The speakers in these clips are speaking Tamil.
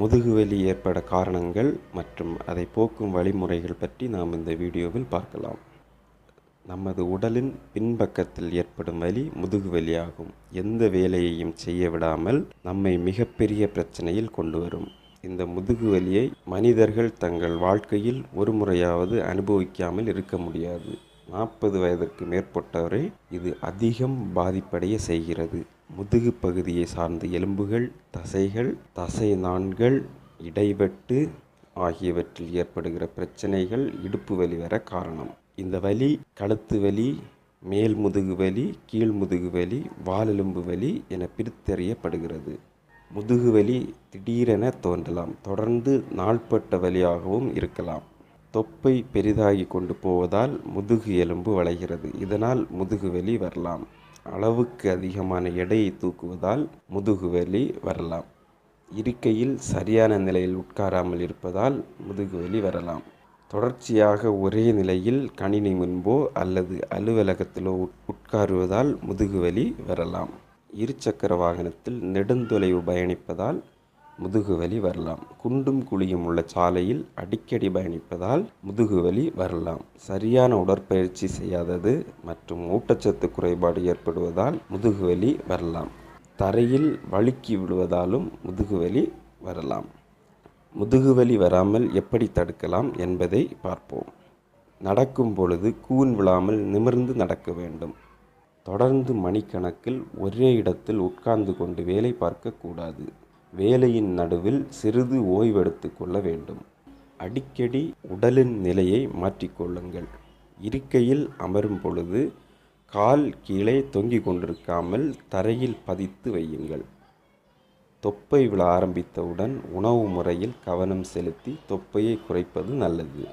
முதுகுவலி ஏற்பட காரணங்கள் மற்றும் அதை போக்கும் வழிமுறைகள் பற்றி நாம் இந்த வீடியோவில் பார்க்கலாம். நமது உடலின் பின்பக்கத்தில் ஏற்படும் வலி முதுகுவலி ஆகும். எந்த வேலையையும் செய்ய விடாமல் நம்மை மிகப்பெரிய பிரச்சனையில் கொண்டு வரும். இந்த முதுகுவலியை மனிதர்கள் தங்கள் வாழ்க்கையில் ஒரு முறையாவது அனுபவிக்காமல் இருக்க முடியாது. நாற்பது வயதிற்கு மேற்பட்டவரை இது அதிகம் பாதிப்படைய செய்கிறது. முதுகு பகுதியை சார்ந்த எலும்புகள் தசைகள் தசை நாண்கள் இடைவெட்டு ஆகியவற்றில் ஏற்படுகிற பிரச்சனைகள் இடுப்பு வலி வர காரணம். இந்த வலி கழுத்து வலி மேல் முதுகு வலி கீழ் முதுகு வலி வாலெலும்பு வலி என பிரித்தறியப்படுகிறது. முதுகு வலி திடீரென தோன்றலாம். தொடர்ந்து நாள்பட்ட வலியாகவும் இருக்கலாம். தொப்பை பெரிதாகி கொண்டு போவதால் முதுகு எலும்பு வளைகிறது. இதனால் முதுகு வலி வரலாம். அளவுக்கு அதிகமான எடையை தூக்குவதால் முதுகு வலி வரலாம். இருக்கையில் சரியான நிலையில் உட்காராமல் இருப்பதால் முதுகு வலி வரலாம். தொடர்ச்சியாக ஒரே நிலையில் கணினி முன்போ அல்லது அலுவலகத்திலோ உட்காருவதால் முதுகுவலி வரலாம். இருசக்கர வாகனத்தில் நெடுந்தொலைவு பயணிப்பதால் முதுகுவலி வரலாம். குண்டும் குழியும் உள்ள சாலையில் அடிக்கடி பயணிப்பதால் முதுகுவலி வரலாம். சரியான உடற்பயிற்சி செய்யாதது மற்றும் ஊட்டச்சத்து குறைபாடு ஏற்படுவதால் முதுகுவலி வரலாம். தரையில் வழுக்கி விடுவதாலும் முதுகுவலி வரலாம். முதுகுவலி வராமல் எப்படி தடுக்கலாம் என்பதை பார்ப்போம். நடக்கும் பொழுது கூன் விழாமல் நிமிர்ந்து நடக்க வேண்டும். தொடர்ந்து மணிக்கணக்கில் ஒரே இடத்தில் உட்கார்ந்து கொண்டு வேலை பார்க்கக்கூடாது வேலையின் நடுவில் சிறிது ஓய்வெடுத்து கொள்ள வேண்டும். அடிக்கடி உடலின் நிலையை மாற்றிக்கொள்ளுங்கள் இருக்கையில் அமரும் பொழுது கால் கீழே தொங்கிக் கொண்டிருக்காமல் தரையில் பதித்து வையுங்கள். தொப்பை விழ ஆரம்பித்தவுடன் உணவு முறையில் கவனம் செலுத்தி தொப்பையை குறைப்பது நல்லது.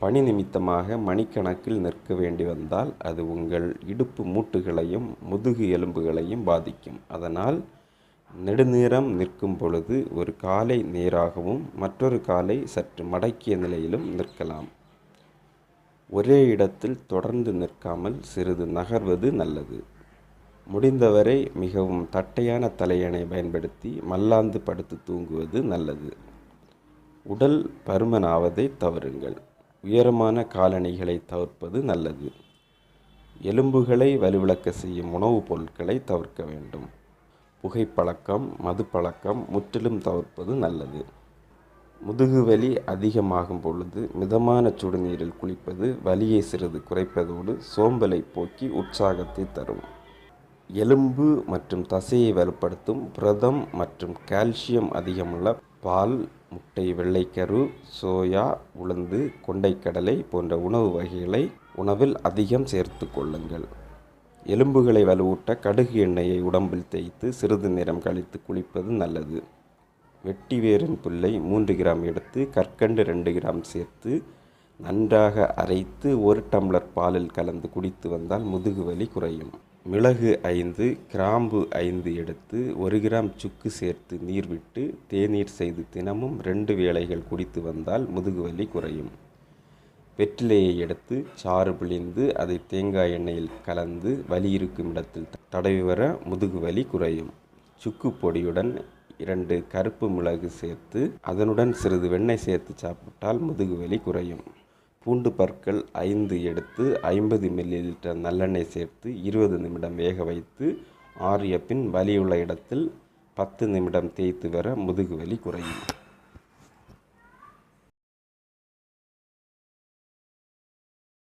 பணி நிமித்தமாக மணிக்கணக்கில் நிற்க வேண்டி வந்தால் அது உங்கள் இடுப்பு மூட்டுகளையும் முதுகு எலும்புகளையும் பாதிக்கும். அதனால் நெடுநேரம் நிற்கும் பொழுது ஒரு காலை நேராகவும் மற்றொரு காலை சற்று மடக்கிய நிலையிலும் நிற்கலாம். ஒரே இடத்தில் தொடர்ந்து நிற்காமல் சிறிது நகர்வது நல்லது. முடிந்தவரை மிகவும் தட்டையான தலையணை பயன்படுத்தி மல்லாந்து படுத்து தூங்குவது நல்லது. உடல் பருமனாவதை தவறுங்கள். உயரமான காலணிகளை தவிர்ப்பது நல்லது. எலும்புகளை வலுவிளக்க செய்யும் உணவுப் பொருட்களை தவிர்க்க வேண்டும். புகைப்பழக்கம் மதுப்பழக்கம் முற்றிலும் தவிர்ப்பது நல்லது. முதுகுவலி அதிகமாகும் பொழுது மிதமான சுடுநீரில் குளிப்பது வலியை சிறிது குறைப்பதோடு சோம்பலை போக்கி உற்சாகத்தை தரும். எலும்பு மற்றும் தசையை வலுப்படுத்தும் புரதம் மற்றும் கால்சியம் அதிகமுள்ள பால் முட்டை வெள்ளைக்கரு சோயா உளுந்து கொண்டைக்கடலை போன்ற உணவு வகைகளை உணவில் அதிகம் சேர்த்து கொள்ளுங்கள். எலும்புகளை வலுவூட்ட கடுகு எண்ணெயை உடம்பில் தேய்த்து சிறிது நேரம் கழித்து குளிப்பது நல்லது. வெட்டி வேரின் புல்லை மூன்று கிராம் எடுத்து கற்கண்டு ரெண்டு கிராம் சேர்த்து நன்றாக அரைத்து ஒரு டம்ளர் பாலில் கலந்து குடித்து வந்தால் முதுகு வலி குறையும். மிளகு ஐந்து கிராம்பு ஐந்து எடுத்து ஒரு கிராம் சுக்கு சேர்த்து நீர் விட்டு தேநீர் செய்து தினமும் ரெண்டு வேளைகள் குடித்து வந்தால் முதுகு வலி குறையும். வெற்றிலையை எடுத்து சாறு பிழிந்து அதை தேங்காய் எண்ணெயில் கலந்து வலி இருக்கும் இடத்தில் தடவி வர முதுகு வலி குறையும். சுக்கு பொடியுடன் இரண்டு கருப்பு மிளகு சேர்த்து அதனுடன் சிறிது வெண்ணெய் சேர்த்து சாப்பிட்டால் முதுகு வலி குறையும். பூண்டு பற்கள் ஐந்து எடுத்து ஐம்பது மில்லி லிட்டர் நல்லெண்ணெய் சேர்த்து இருபது நிமிடம் வேக வைத்து ஆறிய பின் வலியுள்ள இடத்தில் பத்து நிமிடம் தேய்த்து வர முதுகு வலி குறையும்.